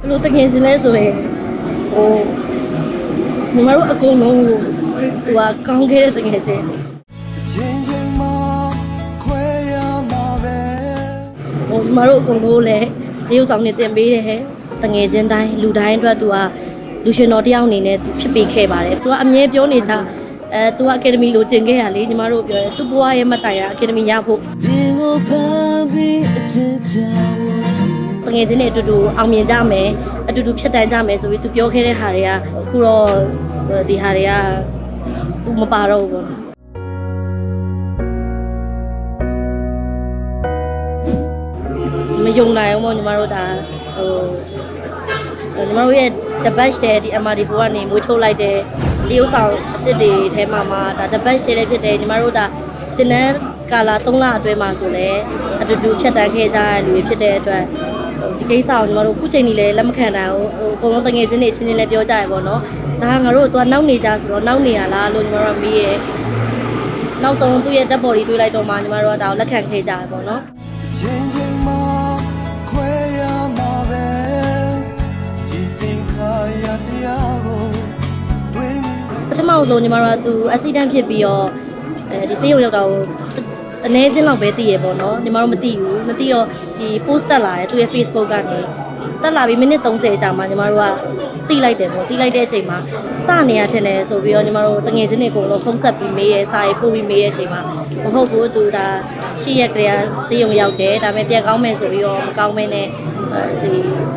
ဘယ်လိုတကယ်စင်လဲဆိုရင်ဟိုညီမတို့အကုန်လုံးဟိုဟိုကကောင်းခဲ့တဲ့တကယ်စင်ချင်းချင်းမခွဲရမှာပဲဟိုညီမတို့အကုန်လုံးလည်းတရုပ်ဆောင်နေတင်ပေးတယ်ဟဲ့တငယ်ချင်းတိုင်းလူတိုင်းအတွက်သူကလူရှင်တော်တယောက်အနေနဲ့သူဖြစ်ပေးခဲ့ပါတယ်သူကအမြဲပြောနေချာအဲသူကအကယ်ဒမီလိုကျင်ခဲ့ရလေညီမတို့ပြောတယ်သူဘွားရဲ့မတိုင်ရအကယ်ဒမီရဖို့ဘင်းကိုဖမ်းပြီးအချစ်ချောင်း တငယ်ချင်းတွေအတူတူအောင်မြင်ကြမယ်အတူတူဖြတ်တန်းကြမယ်ဆိုပြီးသူပြောခဲ့တဲ့ဟာတွေကအခုတော့ဒီဟာတွေကသူမပါတော့ဘူးပေါ့နော်မယုံနိုင်ဘူးပေါ့ညီမတို့ဒါဟိုညီမတို့ရဲ့ the best တဲ့ဒီ MRD4 ကနေမွေးထုတ်လိုက်တဲ့တရုပ်ဆောင်အသစ်တွေထဲမှာမှာဒါ the best တဲ့ဖြစ်တယ်ညီမတို့ဒါတင်နန်းကာလာ3လအတွင်းမှာဆိုလဲအတူတူဖြတ်တန်းခဲ့ကြတဲ့လူတွေဖြစ်တဲ့အတွက်ဟို ဒီကိစ္စကိုညီမတို့ခုချိန်ကြီးလဲလက်မခံနိုင်ဘူးဟိုအကုန်လုံးတငယ်ချင်းတွေချင်းချင်းလဲပြောကြရပေါ့နော်ဒါကငါတို့ကသူကနောက်နေကြဆိုတော့နောက်နေရလားလို့ညီမတို့ကမေးရနောက်ဆုံးသူ့ရဲ့တက်ဘော်ဒီတွေးလိုက်တော့မှညီမတို့ကဒါကိုလက်ခံခဲ့ကြရပေါ့နော်ချင်းချင်းမခွဲရမှာပဲဒီတင်ခါရတရားကိုတွေးမိပထမဆုံးညီမတို့ကသူ accident ဖြစ်ပြီးတော့အဲဒီဆေးရုံရောက်တာကို အနည်းချင်းလောက်ပဲသိရပေါ့နော်ညီမတို့မသိဘူးမသိတော့ဒီ post တက်လာတယ်သူရဲ့ Facebook ကနေတက်လာပြီးမိနစ်30ကြာမှညီမတို့ကတိလိုက်တယ်ပေါ့တိလိုက်တဲ့အချိန်မှာစနေရထင်တယ်ဆိုပြီးတော့ညီမတို့တငယ်ချင်းတွေအကုန်လုံးဖုန်းဆက်ပြီးမေးရဲစာရေးပို့ပြီးမေးရဲအချိန်မှာမဟုတ်ဘူးသူဒါရှိရက်ကလေးဆေးရုံရောက်တယ်ဒါပေမဲ့ပြန်ကောင်းမယ်ဆိုပြီးတော့မကောင်းမဲနဲ့အဲဒီ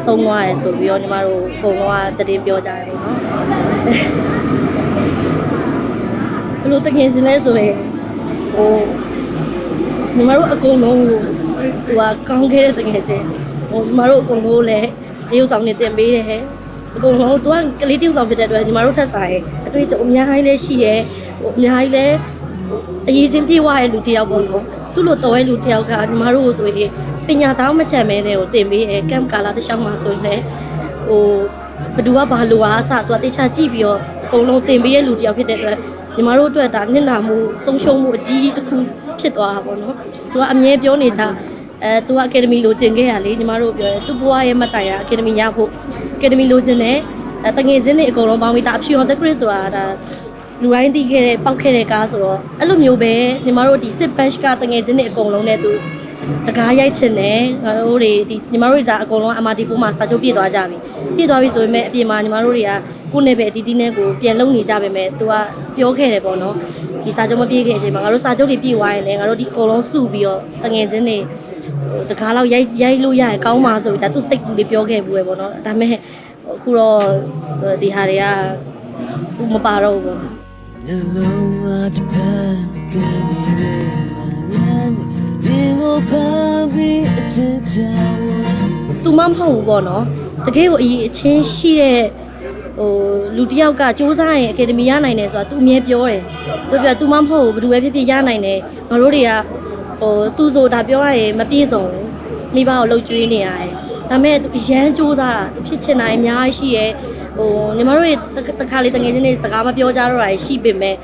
ဆုံးသွားရယ်ဆိုပြီးတော့ညီမတို့အကုန်လုံးကတည်င်းပြောကြတယ်ပေါ့နော်ဘယ်လိုတကယ်စင်လဲဆိုရင်ဟို ညီမတို့အကုန်လုံးဟိုဟိုကကောင်းခဲ့တဲ့တကယ်စင်ဟိုညီမတို့အကုန်လုံးလည်းတရုပ်ဆောင်နေတင်ပေးတယ်ဟဲ့အကုန်လုံးသူကကလေးတရုပ်ဆောင်ဖြစ်တဲ့အတွက်ညီမတို့ထက်ဆိုင်အတွေ့အကြုံအများကြီးလည်းရှိရဲဟိုအများကြီးလည်းအရေးချင်းပြေးသွားတဲ့လူတစ်ယောက်ပေါ့နော်သူ့လိုတော်ရဲ့လူတစ်ယောက်ကညီမတို့ကိုဆိုရင်ပညာသားမချမ်းမဲတဲ့ကိုတင်ပေးတယ်ကမ်ကာလာတစ်ချောင်းမှာဆိုရင်လည်းဟိုဘယ်သူကဘာလိုအားအစသူကတေချာကြည့်ပြီးတော့အကုန်လုံးတင်ပေးရဲ့လူတစ်ယောက်ဖြစ်တဲ့အတွက်ညီမတို့အတွက်ဒါနစ်နာမှုဆုံးရှုံးမှုအကြီးတစ်ခု ဖြစ်သွားတာပေါ့နော်သူကအမြဲပြောနေကြအဲသူကအကယ်ဒမီလိုချင်ခဲ့ရလေညီမတို့ပြောတယ်သူဘွားရဲ့မတိုင်ရအကယ်ဒမီရဖို့အကယ်ဒမီလိုချင်တယ်အဲတငယ်ချင်းတွေအကုန်လုံးပေါင်းပြီးဒါအဖြူတော်တက္ကရစ်ဆိုတာဒါလူတိုင်းတီးခဲ့တဲ့ပောက်ခဲ့တဲ့ကားဆိုတော့အဲ့လိုမျိုးပဲညီမတို့ဒီစစ်ဘက်ကတငယ်ချင်းတွေအကုန်လုံးနဲ့သူတကားရိုက်ချင်တယ်ငါတို့တွေဒီညီမတို့တွေဒါအကုန်လုံး MRT4 မှာစာချုပ်ပြည့်သွားကြပြီပြည့်သွားပြီဆိုပေမဲ့အပြင်မှာညီမတို့တွေကကိုယ်နဲ့ပဲအတီးတီးနဲ့ကိုပြန်လုံနေကြပေမဲ့ तू ကပြောခဲ့တယ်ပေါ့နော် ဒီစာချုပ်မပြည့်ခင်အချိန်မှာငါတို့စာချုပ်တွေပြည့်သွားရင်လည်းငါတို့ဒီအကုန်လုံးစုပြီးတော့တငယ်ချင်းတွေဟိုတကားလောက်ရိုက်ရိုက်လို့ရရင်ကောင်းပါဆိုပြီးဒါသူစိတ်ကူလေးပြောခဲ့ဘူးပဲပေါ့နော်ဒါပေမဲ့အခုတော့ဒီဟာတွေက तू မပါတော့ဘူးပေါ့နော်မျက်လုံးအတစ်ဖက်ကနေပဲမလန်းဘင်းကိုဖမ်းပြီးအချစ်ချောင်းသူမမဟုတ်ဘူးပေါ့နော်တကယ်ကိုအရေးအချင်းရှိတဲ့ ဟိုလူတစ်ယောက်ကစူးစမ်းရင်အကယ်ဒမီရနိုင်တယ်ဆိုတာသူအမြဲပြောတယ်သူပြောသူမမဟုတ်ဘူးဘယ်သူပဲဖြစ်ဖြစ်ရနိုင်တယ်ငါတို့တွေကဟိုသူဆိုတာပြောရရင်မပြည့်စုံဘူးမိဘကိုလှုပ်ကြွေးနေရတယ်ဒါပေမဲ့သူအရန်စူးစမ်းတာသူဖြစ်ချင်တာအများကြီးရှိရဲ့ဟိုညီမတို့တွေတခါလေတငယ်ချင်းတွေစကားမပြောကြတော့တာရှိပေမဲ့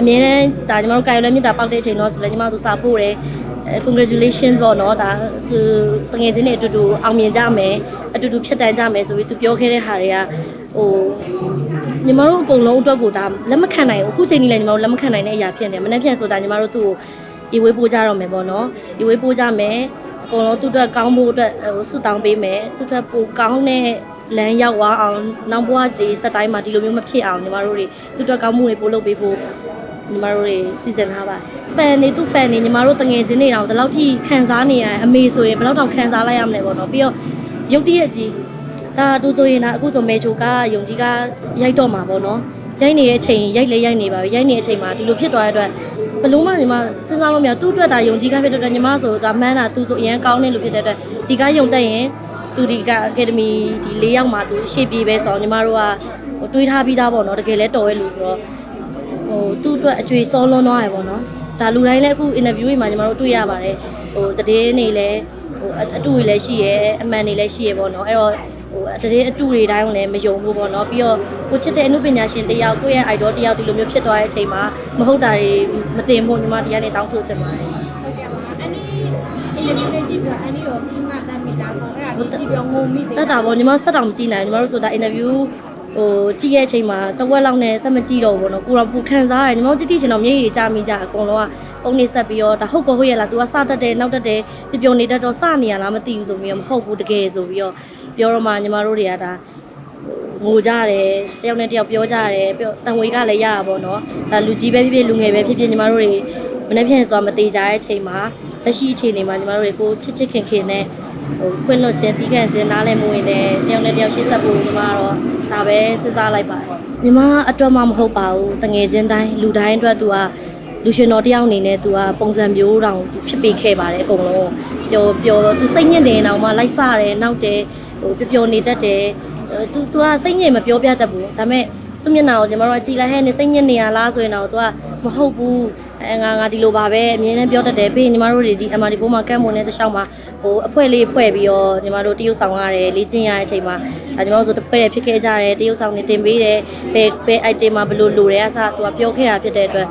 အမြဲတမ်းဒါညီမတို့ကာယလွဲမြတ်တာပေါက်တဲ့အချိန်တော့ဆိုလည်းညီမတို့စာပို့တယ်အဲ congratulations ပေါ့နော်ဒါသူတငယ်ချင်းတွေအတူတူအောင်မြင်ကြမယ်အတူတူဖြတ်တန်းကြမယ်ဆိုပြီးသူပြောခဲ့တဲ့ဟာတွေက ဟိုညီမတို့အကုန်လုံးအတွက်ကိုဒါလက်မခံနိုင်ဘူးအခုချိန်ကြီးလည်းညီမတို့လက်မခံနိုင်တဲ့အရာဖြစ်နေတယ်မနေ့ပြန်ဆိုတာညီမတို့သူ့ကိုဒီဝေးပို့ကြတော့မယ်ပေါ့နော်ဒီဝေးပို့ကြမယ်အကုန်လုံးသူ့အတွက်ကောင်းဖို့အတွက်ဟိုဆုတောင်းပေးမယ်သူ့အတွက်ပိုကောင်းတဲ့လမ်းရောက်သွားအောင်နောက်ဘဝဒီစက်တိုင်းမှာဒီလိုမျိုးမဖြစ်အောင်ညီမတို့တွေသူ့အတွက်ကောင်းမှုတွေပို့လုပ်ပေးဖို့ညီမတို့တွေစီစဉ်ထားပါတယ်။ fan တွေသူ့ fan တွေညီမတို့တငယ်ချင်းတွေတောင်ဒီလောက်ထိခံစားနေရရင်အမေဆိုရင်ဘယ်လောက်တောင်ခံစားလိုက်ရမလဲပေါ့နော်။ပြီးတော့ရုပ်တရက်ကြီး ဒါသူဆိုရင်ဒါအခုဆိုမေချိုကယုံကြည်ကရိုက်တော့မှာပေါ့နော်။ရိုက်နေတဲ့အချိန်ရိုက်လေရိုက်နေပါပြီ။ရိုက်နေတဲ့အချိန်မှာဒီလိုဖြစ်သွားတဲ့အတွက်ဘလို့မှညီမစဉ်းစားလို့မရသူ့အတွက်ဒါယုံကြည်ကဖြစ်တဲ့အတွက်ညီမဆိုတာမှန်းတာသူဆိုအရင်ကောင်းနေလို့ဖြစ်တဲ့အတွက်ဒီကယုံတက်ရင်သူဒီကအကယ်ဒမီဒီ၄ယောက်မှာသူရှေ့ပြေးပဲဆိုတော့ညီမတို့ကဟိုတွေးထားပြီးသားပေါ့နော်တကယ်လဲတော်ရဲ့လူဆိုတော့ဟိုသူ့အတွက်အကျွေစောလွန်းသွားရပေါ့နော်ဒါလူတိုင်းလည်းအခု interview တွေမှာညီမတို့တွေ့ရပါတယ်ဟိုတည်င်းနေလည်းဟိုအတူတွေလည်းရှိရဲအမှန်တွေလည်းရှိရဲပေါ့နော်အဲ့တော့ဟို တည်င်းအတူတွေတိုင်းလည်းမယုံဘူးပေါ့နော်ပြီးတော့ကိုချစ်တဲ့အမှုပညာရှင်တယောက်ကိုယ့်ရဲ့ idol တယောက်ဒီလိုမျိုးဖြစ်သွားတဲ့အချိန်မှာမဟုတ်တာတွေမတင်ဖို့ညီမတရားနဲ့တောင်းဆိုချင်ပါတယ်ဟုတ်ကဲ့ပါအန်နီအင်တာဗျူးလေးကြည့်ပြီးတော့အန်နီကိုခဏတမ်းမိတာပေါ့အဲ့ဒါကြည့်ပြောငုံမိတယ်တက်တာပေါ့ညီမဆက်တောင်မကြည့်နိုင်ဘူးညီမတို့ဆိုတာအင်တာဗျူး ဟိုကြည့်ရဲ့အချိန်မှာတဝက်လောက်နဲ့ဆက်မကြည့်တော့ဘူးပေါ့နော်ကိုတော့ပူခံစားရတယ်ညီမတို့တိတိကျကျတော့မျက်ရည်ကြမိကြအကုန်လုံးကဖုန်းနေဆက်ပြီးတော့ဒါဟုတ်ကောဟုတ်ရဲ့လား तू ကစတက်တယ်နောက်တက်တယ်ပြပြနေတတ်တော့စနေရလားမသိဘူးဆိုပြီးတော့မဟုတ်ဘူးတကယ်ဆိုပြီးတော့ပြောတော့မှညီမတို့တွေကဒါငိုကြတယ်တယောက်နဲ့တယောက်ပြောကြတယ်ပြောတန်ဝေကလည်းရတာပေါ့နော်ဒါလူကြီးပဲဖြစ်ဖြစ်လူငယ်ပဲဖြစ်ဖြစ်ညီမတို့တွေမနေ့ဖြန်ဆိုတော့မသေးကြတဲ့အချိန်မှာလက်ရှိအခြေအနေမှာညီမတို့တွေကိုချစ်ချစ်ခင်ခင်နဲ့ ဟိုခွင့်လွှတ်ခြင်းတီးခန့်ခြင်းနားလည်မှုဝင်တယ်တယောက်နဲ့တယောက်ရှေ့ဆက်ဖို့ညီမကတော့ဒါပဲစဉ်းစားလိုက်ပါတယ်ညီမအတွက်မှမဟုတ်ပါဘူးတငယ်ချင်းတိုင်းလူတိုင်းအတွက်သူကလူရှင်တော်တယောက်အနေနဲ့သူကပုံစံမျိုးတောင်သူဖြစ်ပေးခဲ့ပါတယ်အကုန်လုံးပျော်ပျော်သူစိတ်ညစ်တယ်တောင်မှလိုက်စတယ်နောက်တယ်ဟိုပျော်ပျော်နေတတ်တယ်သူသူကစိတ်ညစ်မပြောပြတတ်ဘူးဒါပေမဲ့သူမျက်နှာကိုညီမတို့ကကြည်လိုက်ဟဲ့နေစိတ်ညစ်နေရလားဆိုရင်တော့သူကမဟုတ်ဘူး အဲငါငါဒီလိုပါပဲအမြဲတမ်းပြောတတ်တယ်ပြီးရင်ညီမတို့တွေဒီ MRD4 မှာကတ်မွန်တဲ့တစ်ချောင်းမှာဟိုအဖွဲလေးဖွဲ့ပြီးတော့ညီမတို့တရုတ်ဆောင်ရတယ်လေ့ကျင့်ရတဲ့အချိန်မှာဒါညီမတို့ဆိုတစ်ဖွဲ့တည်းဖြစ်ခဲ့ကြတယ်တရုတ်ဆောင်နေတင်ပေးတယ်ဘယ်ဘယ် item မှာဘယ်လိုလိုတယ်အစားသူကပြောခဲ့တာဖြစ်တဲ့အတွက်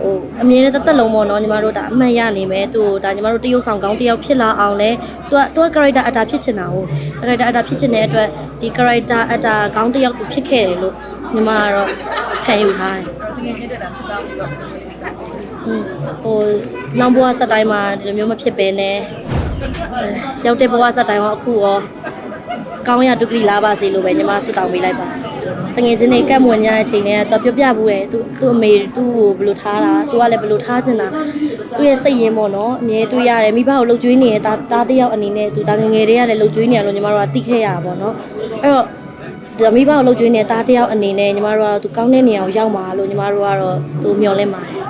ဟိုအမြဲတမ်းတစ်သက်လုံးပေါ့နော်ညီမတို့ဒါအမှန်ရနေမယ်သူဒါညီမတို့တရုတ်ဆောင်ကောင်းတယောက်ဖြစ်လာအောင်လဲသူကသူက character အတာဖြစ်ချင်တာဟုတ် character အတာဖြစ်ချင်တဲ့အတွက်ဒီ character အတာကောင်းတယောက်သူဖြစ်ခဲ့တယ်လို့ညီမကတော့ခံယူထားတယ်တကယ်ချင်းတွေ့တာစတောင်းပြီးတော့อืม ဟိုနောင်ဘဝဆက်တိုင်းမှာဒီလိုမျိုးမဖြစ်ပဲနဲ့အဲရောက်တဲ့ဘဝဆက်တိုင်းမှာအခုရောကောင်းရဒုက္ခလာပါစေလို့ပဲညီမဆုတောင်းပေးလိုက်ပါတငယ်ချင်းတွေကတ်မွန်ညာအချိန်နဲ့တော့ပြောပြဘူးရဲ့သူသူ့အမေသူ့ကိုဘယ်လိုထားတာသူကလည်းဘယ်လိုထားချင်တာသူ့ရဲ့စိတ်ရင်းပေါ့နော်အမြဲတွေးရတယ်မိဘကိုလှုပ်ကြွေးနေရတာတားတယောက်အနေနဲ့သူတာငယ်ငယ်လေးရတယ်လှုပ်ကြွေးနေရလို့ညီမတို့ကသိခဲ့ရတာပေါ့နော်အဲ့တော့ဒါမိဘကိုလှုပ်ကြွေးနေတားတယောက်အနေနဲ့ညီမတို့ကတော့သူကောင်းတဲ့နေရာကိုရောက်မှာလို့ညီမတို့ကတော့သူမျှော်လင့်ပါတယ်